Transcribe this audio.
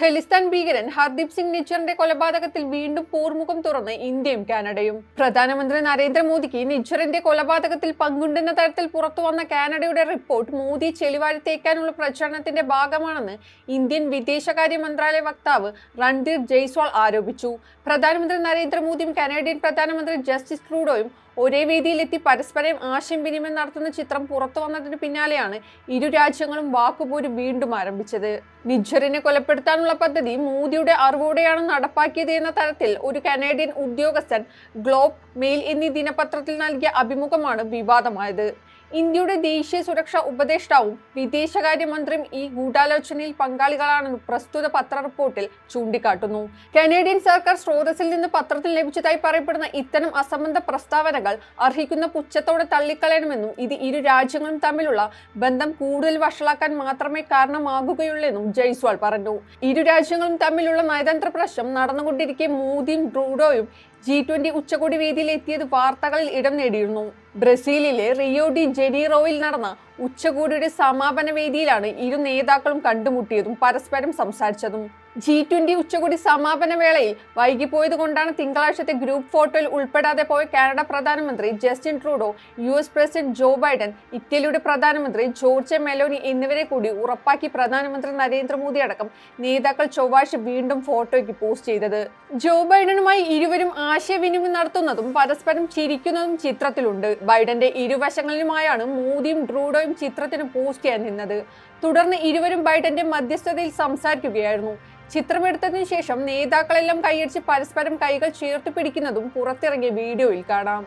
ഖലിസ്ഥാൻ ഭീകരൻ ഹർദീപ് സിംഗ് നിച്ചറിന്റെ കൊലപാതകത്തിൽ വീണ്ടും പൂർമുഖം തുറന്ന് ഇന്ത്യയും കാനഡയും. പ്രധാനമന്ത്രി നരേന്ദ്രമോദിക്ക് നിച്ചറിന്റെ കൊലപാതകത്തിൽ പങ്കുണ്ടെന്ന തരത്തിൽ പുറത്തുവന്ന കാനഡയുടെ റിപ്പോർട്ട് മോദി ചെളിവാരി തേക്കാനുള്ള പ്രചാരണത്തിന്റെ ഭാഗമാണെന്ന് ഇന്ത്യൻ വിദേശകാര്യ മന്ത്രാലയ വക്താവ് രൺദീപ് ജയ്സ്വാൾ ആരോപിച്ചു. പ്രധാനമന്ത്രി നരേന്ദ്രമോദിയും കാനഡിയൻ പ്രധാനമന്ത്രി ജസ്റ്റിസ് ട്രൂഡോയും ഒരേ വേദിയിലെത്തി പരസ്പരം ആശയം വിനിമയം നടത്തുന്ന ചിത്രം പുറത്തു വന്നതിന് പിന്നാലെയാണ് ഇരു രാജ്യങ്ങളും വാക്കുപോര് വീണ്ടും ആരംഭിച്ചത്. നിജ്ജറിനെ കൊലപ്പെടുത്താനുള്ള പദ്ധതി മോദിയുടെ അറിവോടെയാണ് നടപ്പാക്കിയത് എന്ന തരത്തിൽ ഒരു കനേഡിയൻ ഉദ്യോഗസ്ഥൻ ഗ്ലോബ് മെയിൽ എന്നീ ദിനപത്രത്തിൽ നൽകിയ അഭിമുഖമാണ് വിവാദമായത്. ഇന്ത്യയുടെ ദേശീയ സുരക്ഷാ ഉപദേഷ്ടാവും വിദേശകാര്യമന്ത്രിയും ഈ ഗൂഢാലോചനയിൽ പങ്കാളികളാണെന്ന് പ്രസ്തുത പത്ര റിപ്പോർട്ടിൽ ചൂണ്ടിക്കാട്ടുന്നു. കനേഡിയൻ സർക്കാർ സ്രോതസ്സിൽ നിന്ന് പത്രത്തിൽ ലഭിച്ചതായി പറയപ്പെടുന്ന ഇത്തരം അസംബന്ധ പ്രസ്താവനകൾ അർഹിക്കുന്ന പുച്ഛത്തോടെ തള്ളിക്കളയണമെന്നും ഇത് ഇരു രാജ്യങ്ങളും തമ്മിലുള്ള ബന്ധം കൂടുതൽ വഷളാക്കാൻ മാത്രമേ കാരണമാകുകയുള്ളെന്നും ജയ്സ്വാൾ പറഞ്ഞു. ഇരു രാജ്യങ്ങളും തമ്മിലുള്ള നയതന്ത്ര പ്രശ്നം നടന്നുകൊണ്ടിരിക്കെ മോദിയും ട്രൂഡോയും ജി ട്വന്റി ഉച്ചകോടി വേദിയിൽ എത്തിയത് വാർത്തകളിൽ ഇടം നേടിയിരുന്നു. ബ്രസീലിലെ റിയോ ഡി ജനീറോയിൽ നടന്ന ഉച്ചകോടിയുടെ സമാപന വേദിയിലാണ് ഇരു നേതാക്കളും കണ്ടുമുട്ടിയതും പരസ്പരം സംസാരിച്ചതും. ജി ട്വന്റി ഉച്ചകോടി സമാപന വേളയിൽ വൈകിപ്പോയത് കൊണ്ടാണ് തിങ്കളാഴ്ചത്തെ ഗ്രൂപ്പ് ഫോട്ടോയിൽ ഉൾപ്പെടാതെ പോയ കാനഡ പ്രധാനമന്ത്രി Justin Trudeau U S president Joe Biden ഇറ്റലിയുടെ പ്രധാനമന്ത്രി ജോർജ് മെലോനി എന്നിവരെ കൂടി ഉറപ്പാക്കി പ്രധാനമന്ത്രി നരേന്ദ്രമോദി അടക്കം നേതാക്കൾ ചൊവ്വാഴ്ച വീണ്ടും ഫോട്ടോയ്ക്ക് പോസ്റ്റ് ചെയ്തത്. ജോ ബൈഡനുമായി ഇരുവരും ആശയവിനിമയം നടത്തുന്നതും പരസ്പരം ചിരിക്കുന്നതും ചിത്രത്തിലുണ്ട്. ബൈഡന്റെ ഇരുവശങ്ങളിലുമായാണ് മോദിയും ട്രൂഡോയും ചിത്രത്തിന് പോസ്റ്റ് ചെയ്യാൻ നിന്നത്. തുടർന്ന് ഇരുവരും ബൈഡന്റെ മധ്യസ്ഥതയിൽ സംസാരിക്കുകയായിരുന്നു. ചിത്രമെടുത്തതിനു ശേഷം നേതാക്കളെല്ലാം കൈയടിച്ച് പരസ്പരം കൈകൾ ചേർത്ത് പിടിക്കുന്നതും പുറത്തിറങ്ങിയ വീഡിയോയിൽ കാണാം.